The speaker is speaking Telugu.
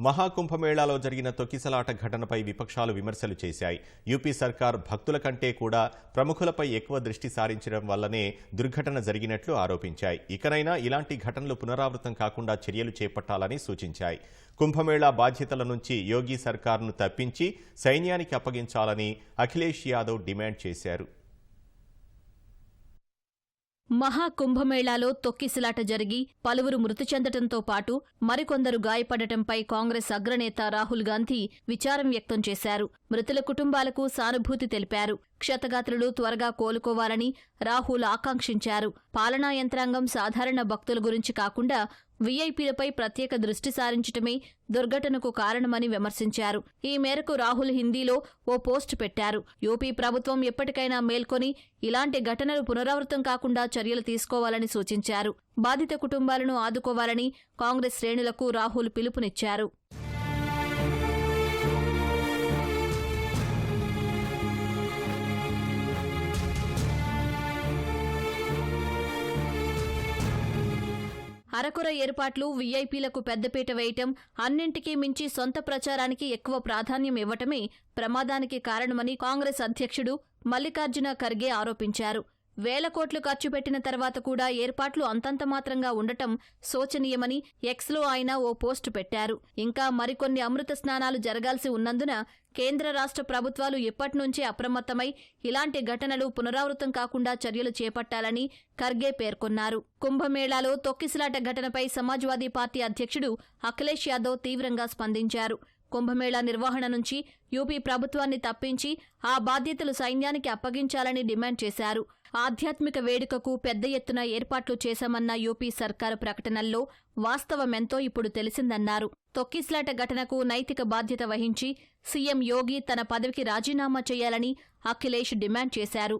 మహాకుంభమేళాలో జరిగిన తొక్కిసలాట ఘటనపై విపక్షాలు విమర్శలు చేశాయి. యూపీ సర్కార్ భక్తుల కంటే కూడా ప్రముఖులపై ఎక్కువ దృష్టి సారించడం వల్లనే దుర్ఘటన జరిగినట్లు ఆరోపించాయి. ఇకనైనా ఇలాంటి ఘటనలు పునరావృతం కాకుండా చర్యలు చేపట్టాలని సూచించాయి. కుంభమేళా బాధ్యతల నుంచి యోగి సర్కార్ను తప్పించి సైన్యానికి అప్పగించాలని అఖిలేష్ యాదవ్ డిమాండ్ చేశారు. మహాకుంభమేళాలో తొక్కిసలాట జరిగి పలువురు మృతి చెందటంతో పాటు మరికొందరు గాయపడటంపై కాంగ్రెస్ అగ్రనేత రాహుల్ గాంధీ విచారం వ్యక్తం చేశారు. మృతుల కుటుంబాలకు సానుభూతి తెలిపారు. క్షతగాత్రులు త్వరగా కోలుకోవాలని రాహుల్ ఆకాంక్షించారు. పాలనా యంత్రాంగం సాధారణ భక్తుల గురించి కాకుండా వీఐపీలపై ప్రత్యేక దృష్టి సారించటమే దుర్ఘటనకు కారణమని విమర్శించారు. ఈ మేరకు రాహుల్ హిందీలో ఓ పోస్ట్ పెట్టారు. యూపీ ప్రభుత్వం ఎప్పటికైనా మేల్కొని ఇలాంటి ఘటనలు పునరావృతం కాకుండా చర్యలు తీసుకోవాలని సూచించారు. బాధిత కుటుంబాలను ఆదుకోవాలని కాంగ్రెస్ శ్రేణులకు రాహుల్ పిలుపునిచ్చారు. అరకొర ఏర్పాట్లు వీఐపీలకు పెద్దపీట వేయటం అన్నింటికీ మించి సొంత ప్రచారానికి ఎక్కువ ప్రాధాన్యం ఇవ్వటమే ప్రమాదానికి కారణమని కాంగ్రెస్ అధ్యక్షుడు మల్లికార్జున ఖర్గే ఆరోపించారు. వేల కోట్లు ఖర్చు పెట్టిన తర్వాత కూడా ఏర్పాట్లు అంతంత మాత్రంగా ఉండటం శోచనీయమని ఎక్స్లో ఆయన ఓ పోస్టు పెట్టారు. ఇంకా మరికొన్ని అమృత స్నానాలు జరగాల్సి ఉన్నందున కేంద్ర రాష్ట్ర ప్రభుత్వాలు ఇప్పటినుంచే అప్రమత్తమై ఇలాంటి ఘటనలు పునరావృతం కాకుండా చర్యలు చేపట్టాలని ఖర్గే పేర్కొన్నారు. కుంభమేళాలో తొక్కిసలాట ఘటనపై సమాజ్వాదీ పార్టీ అధ్యక్షుడు అఖిలేష్ యాదవ్ తీవ్రంగా స్పందించారు. కుంభమేళా నిర్వహణ నుంచి యూపీ ప్రభుత్వాన్ని తప్పించి ఆ బాధ్యతలు సైన్యానికి అప్పగించాలని డిమాండ్ చేశారు. ఆధ్యాత్మిక వేడుకకు పెద్ద ఎత్తున ఏర్పాట్లు చేశామన్న యూపీ సర్కారు ప్రకటనల్లో వాస్తవమెంతో ఇప్పుడు తెలిసిందన్నారు. తొక్కిస్లాట ఘటనకు నైతిక బాధ్యత వహించి సీఎం యోగి తన పదవికి రాజీనామా చేయాలని అఖిలేష్ డిమాండ్ చేశారు.